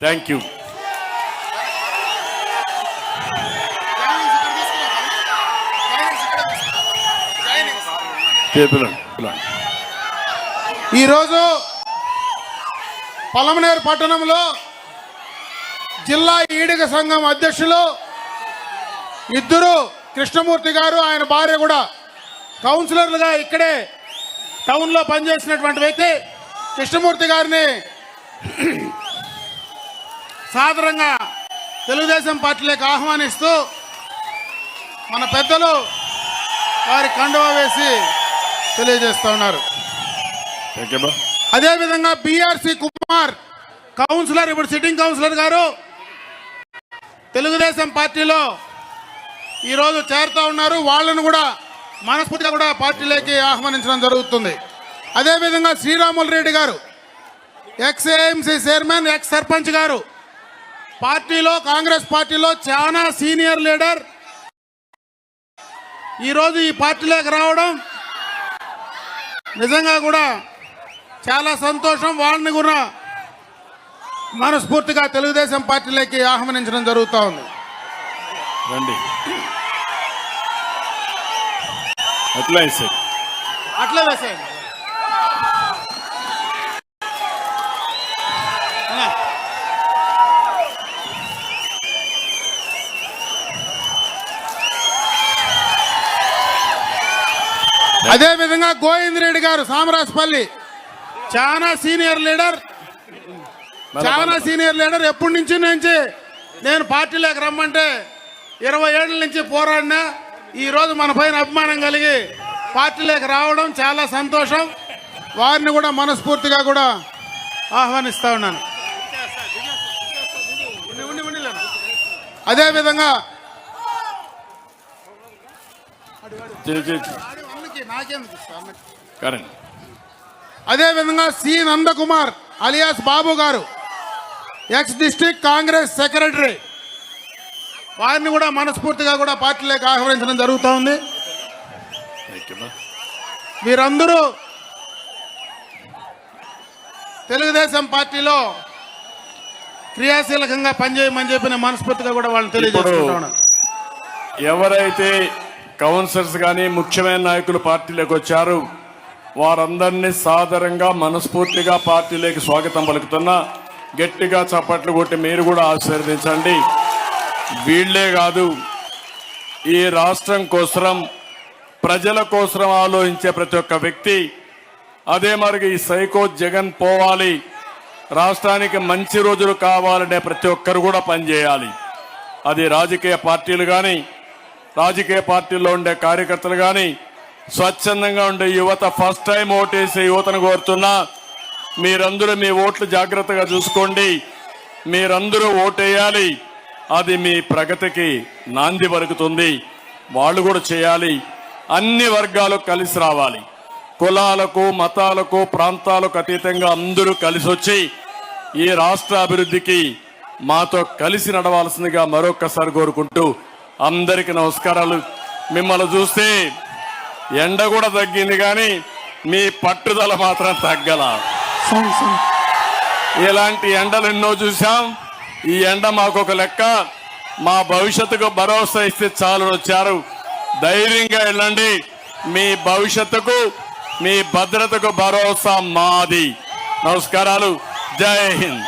Thank you ఈరోజు పలమనేరు పట్టణంలో జిల్లా ఈడిగ సంఘం అధ్యక్షులు ఇద్దరు కృష్ణమూర్తి గారు ఆయన భార్య కూడా కౌన్సిలర్లుగా ఇక్కడే టౌన్లో పనిచేసినటువంటి వ్యక్తి కృష్ణమూర్తి గారిని సాదరంగా తెలుగుదేశం పార్టీలోకి ఆహ్వానిస్తూ మన పెద్దలు వారి కండువా వేసి తెలియజేస్తా ఉన్నారు. అదేవిధంగా బిఆర్సి కుమార్ కౌన్సిలర్ ఇప్పుడు సిట్టింగ్ కౌన్సిలర్ గారు తెలుగుదేశం పార్టీలో ఈరోజు చేరుతా ఉన్నారు. వాళ్ళను కూడా మనస్ఫూర్తిగా కూడా పార్టీలోకి ఆహ్వానించడం జరుగుతుంది. అదేవిధంగా Sriramulu Reddy garu ex AMC chairman ex sarpanch garu పార్టీలో కాంగ్రెస్ పార్టీలో చాలా సీనియర్ లీడర్. ఈరోజు ఈ పార్టీలోకి రావడం నిజంగా కూడా చాలా సంతోషం. వాళ్ళని కూడా మనస్ఫూర్తిగా తెలుగుదేశం పార్టీలోకి ఆహ్వానించడం జరుగుతూ ఉంది. రండి. అట్లా సార్. అట్లే వేసేయండి అదే విధంగా గోవింద్ రెడ్డి గారు సామరాజపల్లి. చాలా సీనియర్ లీడర్. చాలా సీనియర్ లీడర్ ఎప్పటి నుంచి నుంచి నేను పార్టీలోకి రమ్మంటే ఇరవై ఏళ్ళ నుంచి పోరాడినా ఈ రోజు మన పైన అభిమానం కలిగి పార్టీలోకి రావడం చాలా సంతోషం. వారిని కూడా మనస్ఫూర్తిగా కూడా ఆహ్వానిస్తా ఉన్నాను. అదేవిధంగా అదేవిధంగా సి నందకుమార్ అలియాస్ బాబు గారు ఎక్స్ డిస్ట్రిక్ట్ కాంగ్రెస్ సెక్రటరీ. వారిని కూడా మనస్ఫూర్తిగా కూడా పార్టీలోకి ఆహ్వానించడం జరుగుతూ ఉంది. వీరందరూ తెలుగుదేశం పార్టీలో క్రియాశీలకంగా పనిచేయమని చెప్పి నేను మనస్ఫూర్తిగా కూడా వాళ్ళని తెలియజేస్తున్నాను ఎవరైతే కౌన్సిలర్స్ కానీ ముఖ్యమైన నాయకులు పార్టీలోకి వచ్చారు. వారందరినీ సాదరంగా మనస్ఫూర్తిగా పార్టీలోకి స్వాగతం పలుకుతున్నా. గట్టిగా చప్పట్లు కొట్టి మీరు కూడా ఆశీర్వదించండి. వీళ్ళే కాదు ఈ రాష్ట్రం కోసం ప్రజల కోసం ఆలోచించే ప్రతి ఒక్క వ్యక్తి. అదే మరి ఈ సైకో జగన్ పోవాలి. రాష్ట్రానికి మంచి రోజులు కావాలనే ప్రతి ఒక్కరు కూడా పనిచేయాలి. అది రాజకీయ పార్టీలు కానీ రాజకీయ పార్టీల్లో ఉండే కార్యకర్తలు కానీ స్వచ్ఛందంగా ఉండే యువత ఫస్ట్ టైం ఓటేసే యువతను కోరుతున్నా మీరందరూ మీ ఓట్లు జాగ్రత్తగా చూసుకోండి మీరందరూ ఓటేయాలి అది మీ ప్రగతికి నాంది పలుకుతుంది వాళ్ళు కూడా చేయాలి అన్ని వర్గాలు కలిసి రావాలి. కులాలకు మతాలకు ప్రాంతాలకు అతీతంగా అందరూ కలిసి వచ్చి ఈ రాష్ట్ర అభివృద్ధికి మాతో కలిసి నడవాల్సిందిగా మరొక్కసారి కోరుకుంటూ అందరికీ నమస్కారాలు. మిమ్మల్ని చూస్తే ఎండ కూడా తగ్గింది కానీ మీ పట్టుదల మాత్రం తగ్గల. ఇలాంటి ఎండలు ఎన్నో చూసాం ఈ ఎండ మాకు ఒక లెక్క. మా భవిష్యత్తుకు భరోసా ఇస్తే చాలు వచ్చారు. ధైర్యంగా వెళ్ళండి. మీ భవిష్యత్తుకు మీ భద్రతకు భరోసా మాది. నమస్కారాలు. జై హింద్.